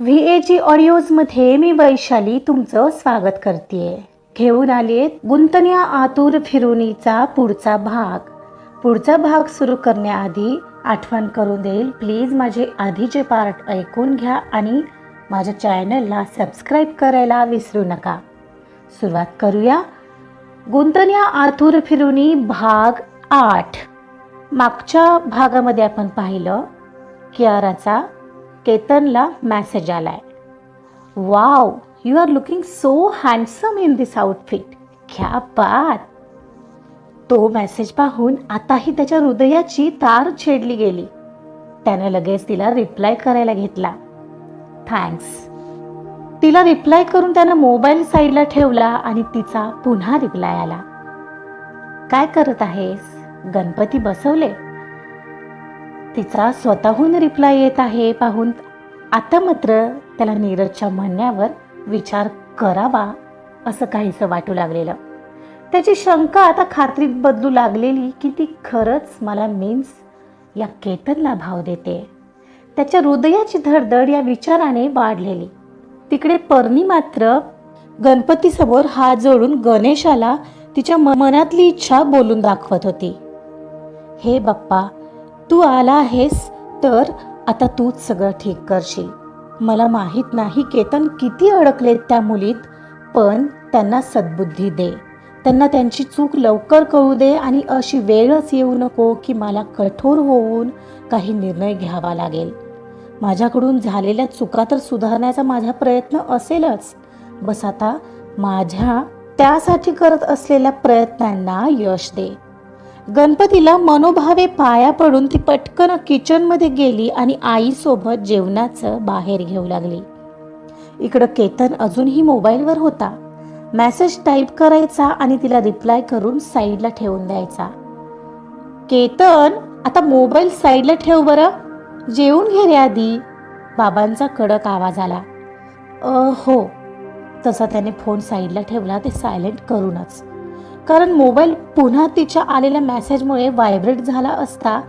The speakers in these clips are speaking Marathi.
व्ही ए जी ऑडिओजमध्ये मी वैशाली तुमचं स्वागत करते घेऊन आले गुंतण्या आतुर फिरुनीचा पुढचा भाग. पुढचा भाग सुरू करण्याआधी आठवण करून देईल. प्लीज माझे आधीचे पार्ट ऐकून घ्या आणि माझ्या चॅनलला सबस्क्राईब करायला विसरू नका. सुरुवात करूया. गुंतण्या आतुर फिरुनी भाग आठ. मागच्या भागामध्ये आपण पाहिलं कियाराचा केतनला मॅसेज आलाय. Wow you are looking so handsome in this outfit क्या बात. तो मेसेज पाहून आताही त्याच्या हृदयाची तार छेडली गेली. त्याने लगेच तिला रिप्लाय करायला घेतला. थँक्स तिला रिप्लाय करून त्यानं मोबाईल साईडला ठेवला आणि तिचा पुन्हा रिप्लाय आला. काय करत आहेस? गणपती बसवले? तिचा स्वतःहून रिप्लाय येत आहे पाहून आता मात्र त्याला नीरजच्या म्हणण्यावर विचार करावा असं काहीसं वाटू लागलेलं. त्याची शंका आता खात्रीत बदलू लागलेली की ती खरंच मला मीन्स या केतनला भाव देते. त्याच्या हृदयाची धडधड या विचाराने वाढलेली. तिकडे पर्णी मात्र गणपतीसमोर हात जोडून गणेशाला तिच्या मनातली इच्छा बोलून दाखवत होती. हे बाप्पा तू आला आहेस तर आता तूच सगळं ठीक करशील. मला माहीत नाही केतन किती अडकलेत त्या मुलीत पण त्यांना सद्बुद्धी दे. त्यांना त्यांची चूक लवकर कळू दे आणि अशी वेळच येऊ नको की मला कठोर होऊन काही निर्णय घ्यावा लागेल. माझ्याकडून झालेल्या चुका तर सुधारण्याचा माझा प्रयत्न असेलच. बस आता माझ्या त्यासाठी करत असलेल्या प्रयत्नांना यश दे. गणपतीला मनोभावे पाया पडून ती पटकन किचनमध्ये गेली आणि आईसोबत जेवणाचं बाहेर घेऊ लागली. इकडं केतन अजूनही मोबाईलवर होता. मॅसेज टाईप करायचा आणि तिला रिप्लाय करून साईडला ठेवून द्यायचा. केतन आता मोबाईल साईडला ठेव बरं. जेवून घे रे आधी. बाबांचा कडक आवाज आला. हो. तसा त्याने फोन साईडला ठेवला ते सायलेंट करूनच. कारण मोबाईल पुन्हा तिच्या आलेल्या मेसेजमुळे व्हायब्रेट झाला असता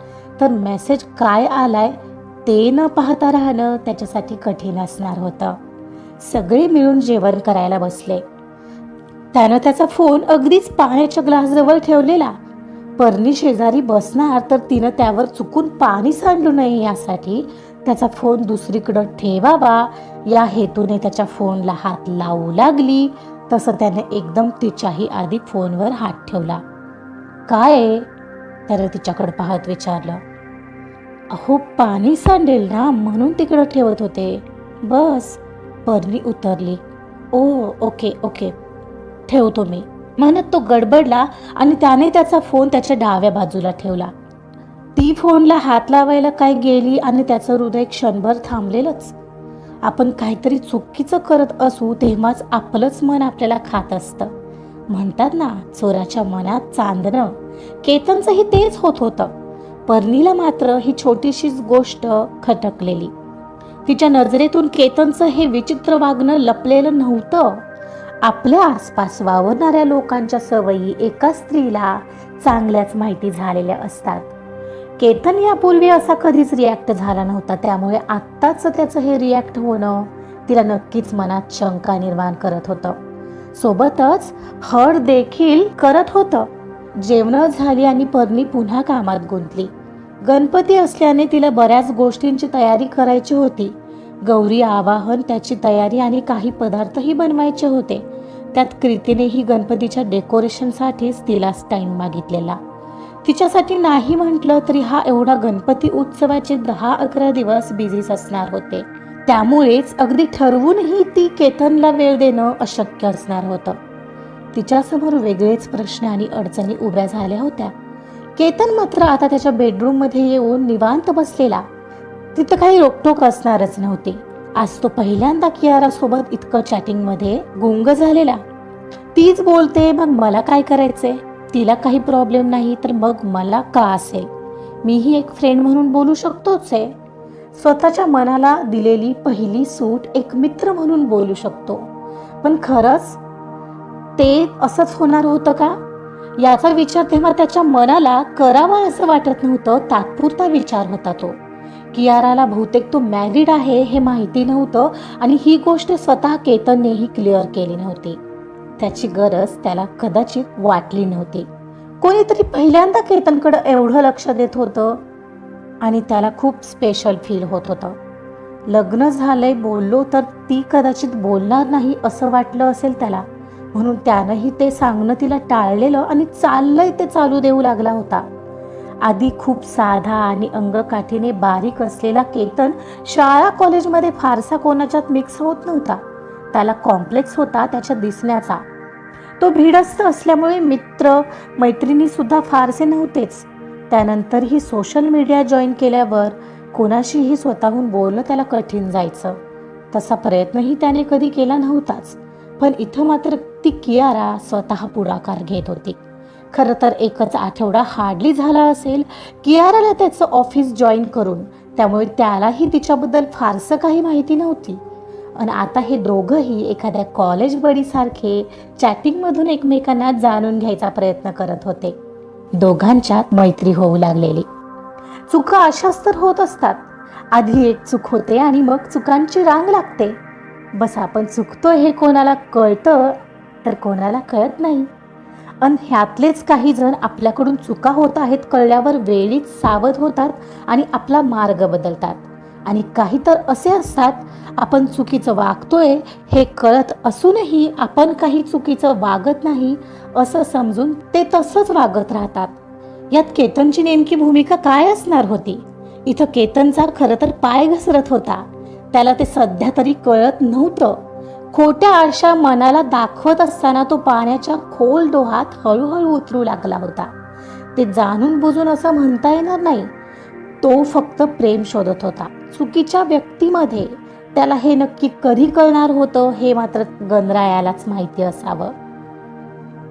तर मेसेज काय आलाय ते न पाहता राहणं त्याच्यासाठी कठीण असणार होतं. सगळे मिळून जेवण करायला बसले. त्यानं त्याचा फोन अगदीच पाण्याच्या ग्लासजवळ ठेवलेला. परनी शेजारी बसणार तर तिनं त्यावर चुकून पाणी सांडू नये यासाठी त्याचा फोन दुसरीकडं ठेवावा. या हेतूने त्याच्या फोनला हात लावू लागली. तसं त्याने एकदम तिच्याही आधी फोनवर हात ठेवला. काय आहे? त्याने तिच्याकडे पाहत विचारलं. अहो पाणी सांडेल ना म्हणून तिकडं ठेवत होते. बस. परनी उतरली. ओ ओके ओके. ठेवतो मी. म्हणत तो गडबडला आणि त्याने त्याचा फोन त्याच्या डाव्या बाजूला ठेवला. ती फोनला हात लावायला काय गेली आणि त्याचं हृदय क्षणभर थांबलेलंच. आपण काहीतरी चुकीचं करत असू तेव्हाच आपलंच मन आपल्याला खात असतं. म्हणतात ना चोराच्या मनात चांदणं. केतनचंही तेच होत होतं. परनीला मात्र ही छोटीशीच गोष्ट खटकलेली. तिच्या नजरेतून केतनचं हे विचित्र वागणं लपलेलं नव्हतं. आपल्या आसपास वावरणाऱ्या लोकांच्या सवयी एका स्त्रीला चांगल्याच माहिती झालेल्या असतात. केतन यापूर्वी असा कधीच रिॲक्ट झाला नव्हता. त्यामुळे आत्ताच त्याचं हे रिॲक्ट होणं तिला नक्कीच मनात शंका निर्माण करत होतं. सोबतच हड देखील करत होतं. जेवणं झाली आणि परनी पुन्हा कामात गुंतली. गणपती असल्याने तिला बऱ्याच गोष्टींची तयारी करायची होती. गौरी आवाहन त्याची तयारी आणि काही पदार्थही बनवायचे होते. त्यात कृतीनेही गणपतीच्या डेकोरेशनसाठीच तिलाच टाईम मागितलेला. तिच्यासाठी नाही म्हटलं तरी हा एवढा गणपती उत्सवाचे दहा अकरा दिवस बिझीच असणार होते. त्यामुळेच अगदी ठरवूनही ती केतनला वेळ देणं अशक्य असणार होतं. तिच्यासमोर वेगळेच प्रश्न आणि अडचणी उभ्या झाल्या होत्या. केतन मात्र आता त्याच्या बेडरूममध्ये येऊन निवांत बसलेला. तिथं काही रोकटोक असणारच नव्हती. आज तो पहिल्यांदा कियारासोबत इतकं चॅटिंगमध्ये गुंग झालेला. तीच बोलते मग मला काय करायचंय? तिला काही प्रॉब्लेम नाही तर मग मला का असेल? मीही एक फ्रेंड म्हणून बोलू शकतोच आहे. स्वतःच्या मनाला दिलेली पहिली सूट एक मित्र म्हणून बोलू शकतो. पण खरंच ते असंच होणार होतं का? याचा विचार तेव्हा त्याच्या मनाला करावा असं वाटत नव्हतं तात्पुरता विचार होता तो. कियाराला बहुतेक तो मॅरिड आहे हे माहिती नव्हतं आणि ही गोष्ट स्वतः केतननेही क्लिअर केली नव्हती. त्याची गरज त्याला कदाचित वाटली नव्हती. कोणीतरी पहिल्यांदा केतनकडं एवढं लक्ष देत होतं आणि त्याला खूप स्पेशल फील होत होतं. लग्न झालंय बोललो तर ती कदाचित बोलणार नाही असं वाटलं असेल त्याला. म्हणून त्यानंही ते सांगणं तिला टाळलेलं आणि चाललंय ते चालू देऊ लागला होता. आधी खूप साधा आणि अंगकाठीने बारीक असलेला केतन शाळा कॉलेजमध्ये फारसा कोणाच्यात मिक्स होत नव्हता. त्याला कॉम्प्लेक्स होता त्याच्या दिसण्याचा. तो भिडस्त असल्यामुळे मित्र मैत्रिणी सुद्धा फारसे नव्हतेच. त्यानंतरही सोशल मीडिया जॉईन केल्यावर कोणाशीही स्वतःहून बोलणं त्याला कठीण जायचं. तसा प्रयत्नही त्याने कधी केला नव्हताच. पण इथं मात्र ती कियारा स्वतः पुढाकार घेत होती. खरं तर एकच आठवडा हार्डली झाला असेल कियाराला त्याचं ऑफिस जॉईन करून. त्यामुळे त्यालाही तिच्याबद्दल फारसं काही माहिती नव्हती. आणि आता हे दोघंही एखाद्या कॉलेज बडीसारखे चॅटिंगमधून एकमेकांना जाणून घ्यायचा प्रयत्न करत होते. दोघांच्यात मैत्री होऊ लागलेली. चुका अशाच तर होत असतात. आधी एक चूक होते आणि मग चुकांची रांग लागते. बस आपण चुकतोय हे कोणाला कळतं तर कोणाला कळत नाही. अन ह्यातलेच काही जण आपल्याकडून चुका होत आहेत कळल्यावर वेळीच सावध होतात आणि आपला मार्ग बदलतात. आणि काही तर असे असतात आपण चुकीचं वागतोय हे कळत असूनही आपण काही चुकीचं वागत नाही असं समजून ते तसंच वागत राहतात. यात केतनची नेमकी भूमिका काय असणार होती? इथं केतनचा खरं तर पाय घसरत होता. त्याला ते सध्या तरी कळत नव्हतं. खोट्या आरशा मनाला दाखवत असताना तो पाण्याच्या खोल डोहात हळूहळू उतरू लागला होता. ते जाणून बुजून असं म्हणता येणार नाही. तो फक्त प्रेम शोधत होता. चुकीच्या व्यक्तीमध्ये त्याला हे नक्की कधी कळणार होतं हे मात्र गणरायालाच माहिती असावं.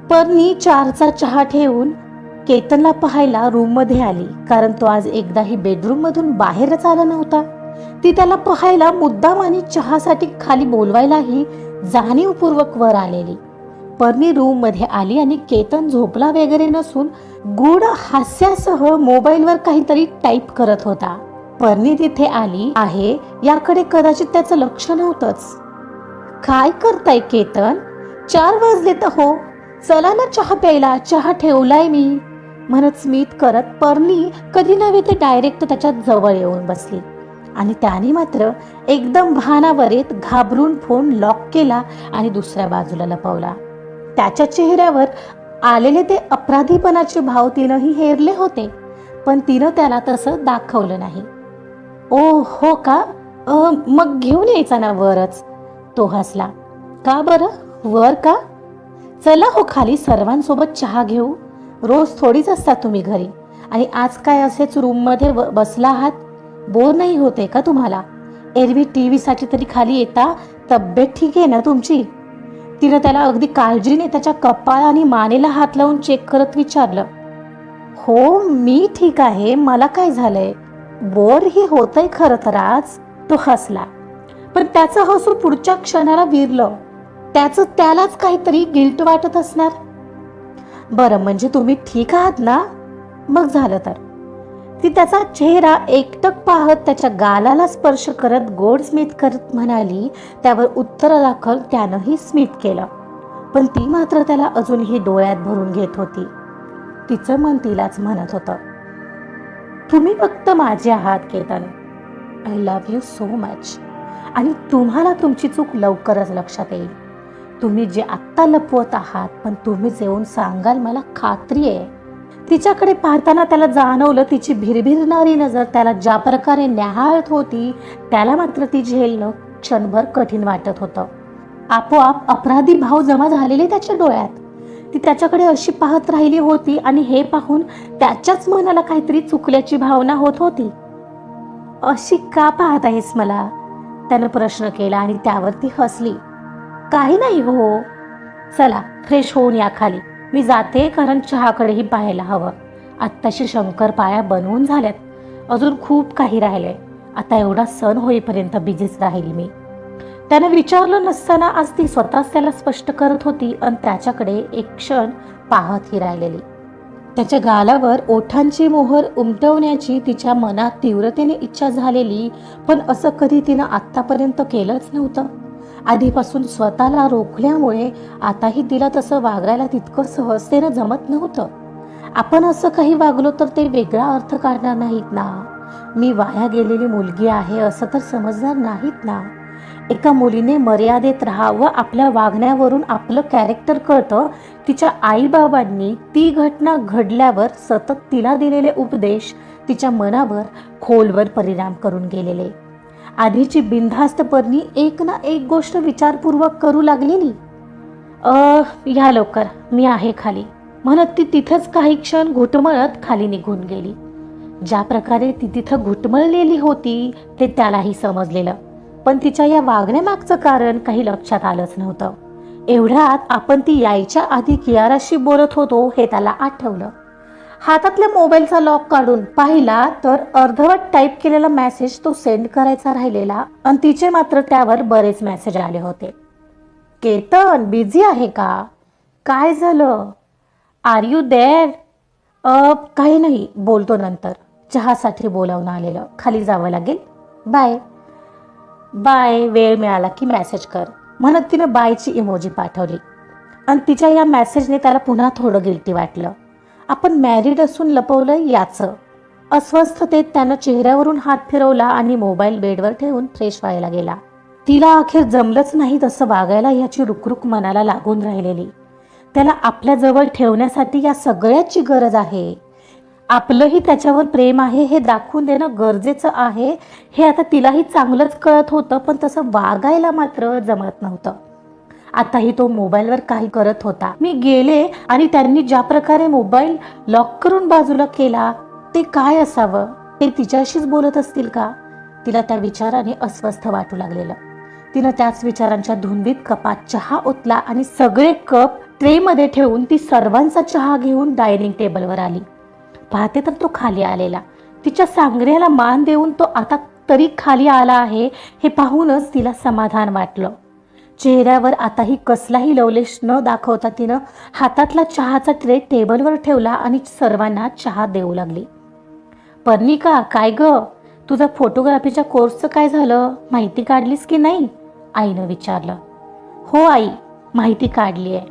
परनी चारचा चहा ठेवून केतनला पाहायला रूममध्ये आली कारण तो आज एकदाही बेडरूममधून बाहेरच आला नव्हता. ती त्याला पाहायला मुद्दाम आणि चहासाठी खाली बोलवायलाही जाणीवपूर्वक वर आलेली. परनी रूममध्ये आली आणि केतन झोपला वगैरे नसून गुड हास्यासह मोबाईलवर काहीतरी टाईप करत होता. परनी तिथे आली आहे याकडे कदाचित त्याचं लक्ष नव्हतंच. काय करताय केतन? चार वाजले तर हो. चला ना चहा प्यायला चहा ठेवलाय मी. म्हणत स्मित करत परनी कधी नव्हे ते डायरेक्ट त्याच्याजवळ येऊन बसली. आणि त्याने मात्र एकदम भानावर येत घाबरून फोन लॉक केला आणि दुसऱ्या बाजूला लपवला. त्याच्या चेहऱ्यावर आलेले ते अपराधीपणाचे भाव तिनंही हेरले होते पण तिनं त्याला तसं दाखवलं नाही. ओ हो का? मग घेऊन यायचा ना वरच? तो हसला. का बरं? वर का? चला हो खाली सर्वांसोबत चहा घेऊ. रोज थोडीच असता तुम्ही घरी. आणि आज काय असेच रूममध्ये व- बसला आहात? बोर नाही होते का तुम्हाला? एरवी टी व्हीसाठी तरी खाली येता? तब्येत ठीक आहे ना तुमची? तिनं त्याला अगदी काळजीने त्याच्या कपाळ आणि मानेला हात लावून चेक करत विचारलं. हो मी ठीक आहे. मला काय झालंय? बोर ही होतंय खरं तर आज. तो हसला. पण त्याचं हसू पुढच्या क्षणाला विरलं. त्याचं त्यालाच काहीतरी गिल्ट वाटत असणार. बरं म्हणजे तुम्ही ठीक आहात ना? मग झालं तर. ती त्याचा चेहरा एकटक पाहत त्याच्या गालाला स्पर्श करत गोड स्मित करत म्हणाली त्यावर उत्तर दाखल त्यानंही स्मित केलं. पण ती मात्र त्याला अजूनही डोळ्यात भरून घेत होती. तिचं मन तिलाच म्हणत होतं. तुम्ही फक्त माझे आहात Ketan. I love you so much आणि तुम्हाला तुमची चूक लवकरच लक्षात येईल. तुम्ही जे आत्ता लपवत आहात पण तुम्हीच येऊन सांगाल मला खात्री आहे. तिच्याकडे पाहताना त्याला जाणवलं तिची भिरभिरणारी नजर त्याला ज्या प्रकारे न्याहाळत होती त्याला मात्र ती झेलणं क्षणभर कठीण वाटत होतं. आपोआप अपराधी भाव जमा झालेले त्याच्या डोळ्यात. ती त्याच्याकडे अशी पाहत राहिली होती आणि हे पाहून त्याच्याच मनाला काहीतरी चुकल्याची भावना होत होती. अशी का पाहत आहेस मला? त्यानं प्रश्न केला आणि त्यावर ती हसली. काही नाही हो. चला फ्रेश होऊन या खाली. मी जाते कारण चहाकडेही पाहायला हवं. आत्ताशी शंकर पाया बनवून झाल्यात. अजून खूप काही राहिलंय. आता एवढा सण होईपर्यंत बिझीच राहील मी. त्यानं विचारलं नसताना आज ती स्वतःच त्याला स्पष्ट करत होती आणि त्याच्याकडे एक क्षण पाहतही राहिलेली. त्याच्या गालावर ओठांची मोहर उमटवण्याची तिच्या मनात तीव्रतेने इच्छा झालेली पण असं कधी तिनं आत्तापर्यंत केलंच नव्हतं. आधीपासून स्वतःला रोखल्यामुळे आताही तिला तसं वागायला तितकं सहजतेनं जमत नव्हतं. आपण असं काही वागलो तर ते वेगळा अर्थ काढणार नाहीत ना? मी वाया गेलेली मुलगी आहे असं तर समजणार नाहीत ना? एका मुलीने मर्यादेत राहावं आपल्या वागण्यावरून आपलं कॅरेक्टर कळतं. तिच्या आईबाबांनी ती घटना घडल्यावर सतत तिला दिलेले उपदेश तिच्या मनावर खोलवर परिणाम करून गेलेले. आधीची बिनधास्तपर्णी एक ना एक गोष्ट विचारपूर्वक करू लागलेली. अ या लवकर मी आहे खाली. म्हणत ती तिथंच काही क्षण घुटमळत खाली निघून गेली. ज्या प्रकारे ती तिथं घुटमळलेली होती ते त्यालाही समजलेलं. पण तिच्या या वागण्यामागचं कारण काही लक्षात आलंच नव्हतं. एवढ्यात आपण ती यायच्या आधी कियाराशी बोलत होतो हे त्याला आठवलं. हातातल्या मोबाईलचा लॉक काढून पाहिला तर अर्धवट टाईप केलेला मेसेज तो सेंड करायचा राहिलेला आणि तिचे मात्र त्यावर बरेच मेसेज आले होते. केतन बिझी आहे का? काय झालं? आर यू देअर काही नाही बोलतो नंतर. चहासाठी बोलावून आलेलं. खाली जावं लागेल. बाय बाय वेळ मिळाला की मेसेज कर. म्हणत तिनं बायची इमोजी पाठवली. आणि तिच्या या मॅसेजने त्याला पुन्हा थोडं गिल्टी वाटलं. आपण मॅरिड असून लपवलं याचं. अस्वस्थतेत त्यानं चेहऱ्यावरून हात फिरवला आणि मोबाईल बेडवर ठेवून फ्रेश व्हायला गेला. तिला अखेर जमलंच नाही तसं वागायला याची रुकरुक मनाला लागून राहिलेली. त्याला आपल्याजवळ ठेवण्यासाठी या सगळ्याची गरज आहे. आपलंही त्याच्यावर प्रेम आहे हे दाखवून देणं गरजेचं आहे. हे आता तिलाही चांगलंच कळत होतं पण तसं वागायला मात्र जमत नव्हतं. आताही तो मोबाईलवर काही करत होता. मी गेले आणि त्यांनी ज्या प्रकारे मोबाईल लॉक करून बाजूला केला ते काय असावं? ते तिच्याशीच बोलत असतील का? तिला त्या विचाराने अस्वस्थ वाटू लागलेलं. तिनं त्याच विचारांच्या धुंदीत कपात चहा ओतला आणि सगळे कप ट्रेमध्ये ठेवून ती सर्वांचा चहा घेऊन डायनिंग टेबलवर आली. पाहते तर तो खाली आलेला. तिच्या सांगण्याला मान देऊन तो आता तरी खाली आला आहे हे पाहूनच तिला समाधान वाटलं. चेहऱ्यावर आताही कसलाही लवलेश न दाखवता तिनं हातातला चहाचा ट्रे टेबलवर ठेवला आणि सर्वांना चहा देऊ लागली. पर्णिका काय ग? तुझा फोटोग्राफीच्या कोर्सचं काय झालं? माहिती काढलीस की नाही? आईनं विचारलं. हो आई माहिती काढली आहे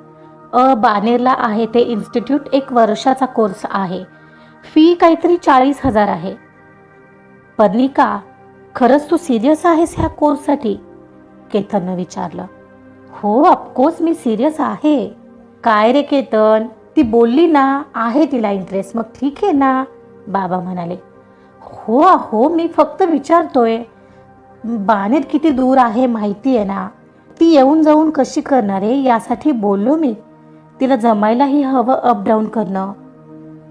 अ बानेरला आहे ते इन्स्टिट्यूट एक वर्षाचा कोर्स आहे. फी काहीतरी चाळीस हजार आहे. पर्णिका खरंच तू सिरियस आहेस ह्या कोर्ससाठी केतननं विचारलं. हो ऑफकोर्स मी सिरियस आहे. काय रे केतन? ती बोलली ना आहे तिला इंटरेस्ट मग ठीक आहे ना? बाबा म्हणाले. हो हो मी फक्त विचारतोय. बानेर किती दूर आहे माहिती आहे ना? ती येऊन जाऊन कशी करणार आहे यासाठी बोललो मी. तिला जमायलाही हवं अपडाऊन करणं.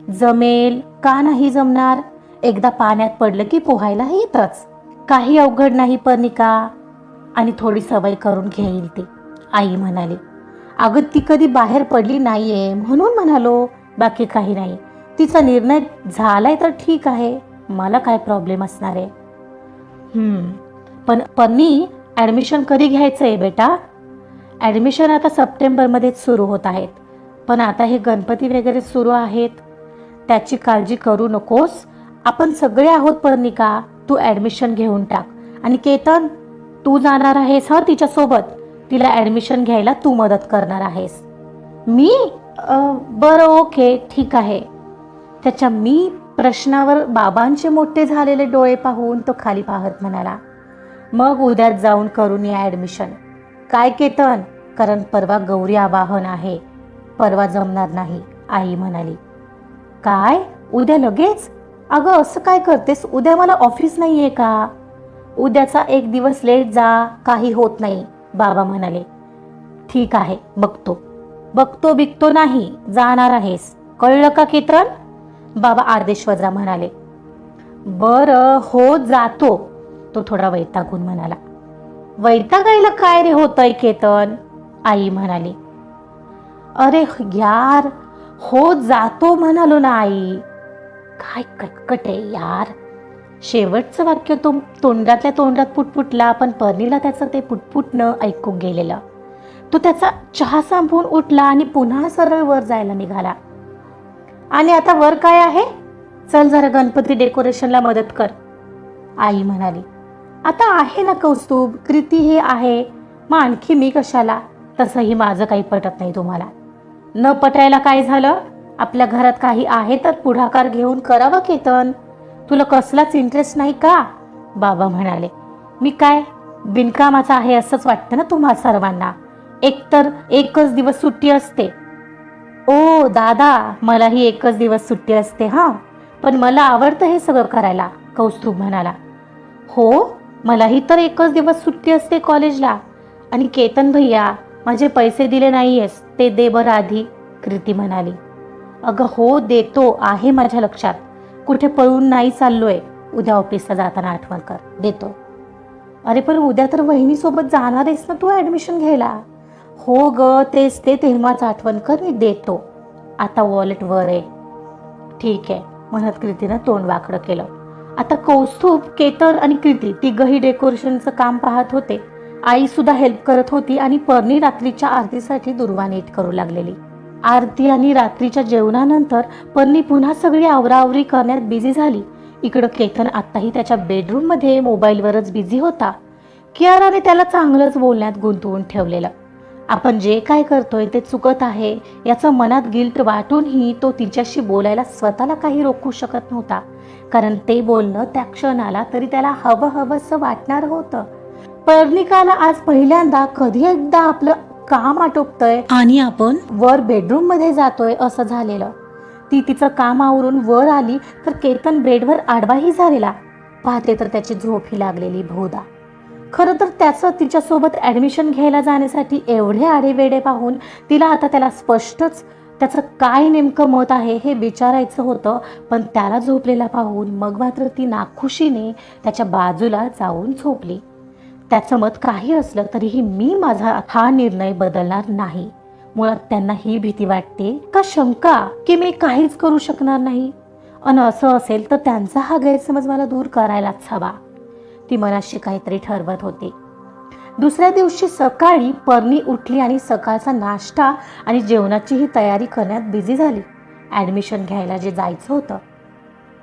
जमेल का नाही जमणार? एकदा पाण्यात पडलं की पोहायला येतच. काही अवघड नाही पर्णिका. आणि थोडी सवय करून घेईल ती. आई म्हणाली अगं ती कधी बाहेर पडली नाहीये. म्हणून म्हणालो बाकी काही नाही. तिचा निर्णय झालाय तर ठीक आहे. मला काय प्रॉब्लेम असणार आहे? पण पन्नी ॲडमिशन कधी घ्यायचं आहे बेटा? ॲडमिशन आता सप्टेंबरमध्येच सुरू होत आहेत. पण आता हे गणपती वगैरे सुरू आहेत. त्याची काळजी करू नकोस. आपण सगळे आहोत पर्णिका तू ॲडमिशन घेऊन टाक. आणि केतन तू जाणार आहेस हं तिच्यासोबत तिला ॲडमिशन घ्यायला तू मदत करणार आहेस. मी? बरं ओके ठीक आहे. त्याच्या मी प्रश्नावर बाबांचे मोठे झालेले डोळे पाहून तो खाली पाहत म्हणाला मग उद्यात जाऊन करून या ॲडमिशन काय केतन? कारण परवा गौरी आवाहन आहे. परवा जमणार नाही आई म्हणाली. काय? उद्या लगेच? अगं असं काय करतेस? उद्या मला ऑफिस नाही आहे का? उद्याचा एक दिवस लेट जा काही होत नाही बाबा म्हणाले. ठीक आहे बघतो. बघतो बिकतो नाही जाणार आहेस. कळलं का केतन? बाबा आर्देश्वरला म्हणाले. बरं हो जातो. तो थोडा वैतागून म्हणाला. वैतागायला काय रे होतंय केतन? आई म्हणाली. अरे यार हो जातो म्हणालो ना आई काय कटकट आहे यार. शेवटचं वाक्य तो तोंडातल्या तोंडात पुटपुटला पण पर्णीला त्याचं ते पुटपुटणं ऐकून गेलेलं. तो त्याचा चहा संपवून उठला आणि पुन्हा सरळ वर जायला निघाला. आणि आता वर काय आहे? चल जरा गणपती डेकोरेशनला मदत कर. आई म्हणाली आता आहे ना कौस्तुभ कृती हे आहे. मग आणखी मी कशाला? तसंही माझं काही पटत नाही तुम्हाला. न पटायला काय झालं? आपल्या घरात काही आहे तर पुढाकार घेऊन करावं केतन. तुला कसलाच इंटरेस्ट नाही का? बाबा म्हणाले. मी काय? बिनकामाचा आहे असंच वाटतं ना तुम्हा सर्वांना? एकतर एकच दिवस सुट्टी असते. ओ दादा मलाही एकच दिवस सुट्टी असते हां? पण मला आवडतं हे सगळं करायला कौस्तुभ म्हणाला. हो मलाही तर एकच दिवस सुट्टी असते कॉलेजला. आणि केतन भैया माझे पैसे दिले नाही आहेस ते दे बरं आधी कृती म्हणाली. अगं हो देतो आहे माझ्या लक्षात. कुठे पळून नाही चाललोय. उद्या ऑफिसला जाताना आठवण कर. देतो. अरे पण उद्या तर वहिनीसोबत जाणार आहेस ना तू ॲडमिशन घ्यायला? हो ग तेच ते तेव्हाच आठवण कर मी देतो. आता वॉलेट वर आहे. ठीक आहे म्हणत कृतीनं तोंड वाकडं केलं. आता कौस्तुभ केतर आणि कृती तिघही डेकोरेशनचं काम पाहत होते. आई सुद्धा हेल्प करत होती आणि परणी रात्रीच्या आरतीसाठी दुर्वा नीट करू लागलेली. आरती आणि रात्रीच्या जेवणानंतर परणी पुन्हा सगळी आवराआवरी करण्यात बिझी झाली. इकडं केतन आत्ताही त्याच्या बेडरूममध्ये मोबाईलवरच बिझी होता. कियाराने त्याला चांगलंच बोलण्यात गुंतवून ठेवलेलं. आपण जे काय करतोय ते चुकत आहे याचं मनात गिल्ट वाटूनही तो तिच्याशी बोलायला स्वतःला काही रोखू शकत नव्हता. कारण ते बोलणं त्या क्षणाला तरी त्याला हवं हवंसं वाटणार होतं. पर्णिकाला आज पहिल्यांदा कधी एकदा आपलं काम आटोपतंय? आणि आपण? वर बेडरूममध्ये जातोय असं झालेलं. ती तिचं काम आवरून वर आली तर केतन बेडवर आडवाही झालेला. पाहते तर त्याची झोपही लागलेली बहुधा खरं तर त्याचं तिच्यासोबत ॲडमिशन घ्यायला जाण्यासाठी एवढे आडेवेडे पाहून तिला आता त्याला स्पष्टच त्याचं काय नेमकं मत आहे हे विचारायचं होतं पण त्याला झोपलेला पाहून मग मात्र ती नाखुशीने त्याच्या बाजूला जाऊन झोपली. त्याचं मत काही असलं तरीही मी माझा हा निर्णय बदलणार नाही. मुळात त्यांना ही भीती वाटते का शंका की मी काहीच करू शकणार नाही? अन असं असेल तर त्यांचा हा गैरसमज मला दूर करायलाच हवा. ती मनाशी काहीतरी ठरवत होती. दुसऱ्या दिवशी सकाळी पर्णी उठली आणि सकाळचा नाश्ता आणि जेवणाचीही तयारी करण्यात बिझी झाली. ॲडमिशन घ्यायला जे जायचं होतं.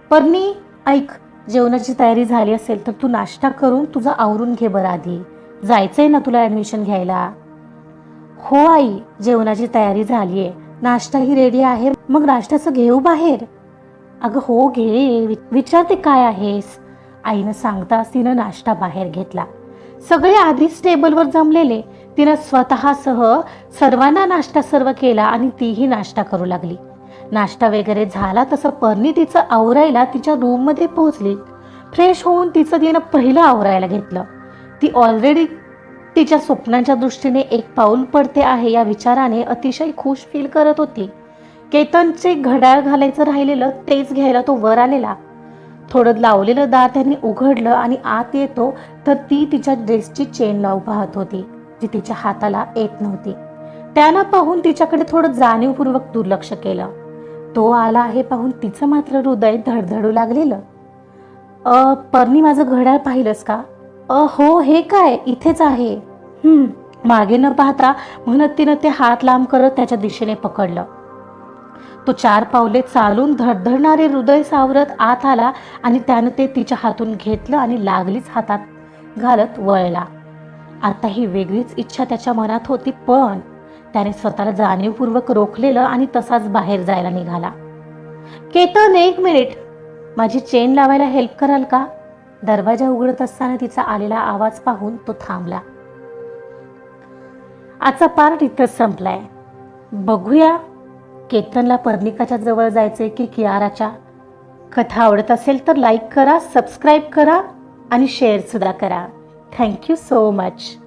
पर्णी ऐक जेवणाची तयारी झाली असेल तर तू नाश्ता करून तुझं आवरून घे बरं आधी. जायचंय ना तुला ॲडमिशन घ्यायला? हो आई जेवणाची तयारी झाली आहे नाश्ताही रेडी आहे. मग नाश्त्याचं घेऊ बाहेर? अगं हो घे. विचारते काय आहेस? आईनं सांगताच तिनं नाश्ता बाहेर घेतला. सगळे आधीच टेबलवर जमलेले. तिनं स्वतःसह सर्वांना नाश्ता सर्व केला आणि तीही नाश्ता करू लागली. नाश्ता वगैरे झाला तसं पर्णी तिचं आवरायला तिच्या रूममध्ये पोहोचली. फ्रेश होऊन तिचं तिनं पहिलं आवरायला घेतलं. ती ऑलरेडी तिच्या स्वप्नांच्या दृष्टीने एक पाऊल पडते आहे या विचाराने अतिशय खुश फील करत होती. केतनचे घड्याळ घालायचं राहिलेलं तेच घ्यायला तो वर आलेला. थोडं लावलेलं दार त्यांनी उघडलं आणि आत येतो तर ती तिच्या ड्रेसची चेन लावू पाहत होती जी तिच्या हाताला येत नव्हती. त्याला पाहून तिच्याकडे थोडं जाणीवपूर्वक दुर्लक्ष केलं. तो आला आहे पाहून तिचं मात्र हृदय धडधडू लागलेलं. अ परनी माझं घड्याळ पाहिलंस का? अ हो हे काय? इथेच आहे. मागे न पाहता म्हणत तिनं ते हात लांब करत त्याच्या दिशेने पकडलं. तो चार पावले चालून धडधडणारे हृदय सावरत आत आला आणि त्यानं ते तिच्या हातून घेतलं आणि लागलीच हातात घालत वळला. आता ही वेगळीच इच्छा त्याच्या मनात होती पण त्याने स्वतःला जाणीवपूर्वक रोखलेलं आणि तसाच बाहेर जायला निघाला. केतन एक मिनिट. माझी चेन लावायला हेल्प कराल का? दरवाजा उघडत असताना तिचा आलेला आवाज पाहून तो थांबला. आजचा पार्ट इथंच संपलाय. बघूया केतनला पर्णिकाच्या जवळ जायचंय की कियाराच्या? कथा आवडत असेल तर लाईक करा सबस्क्राईब करा आणि शेअरसुद्धा करा. Thank you so much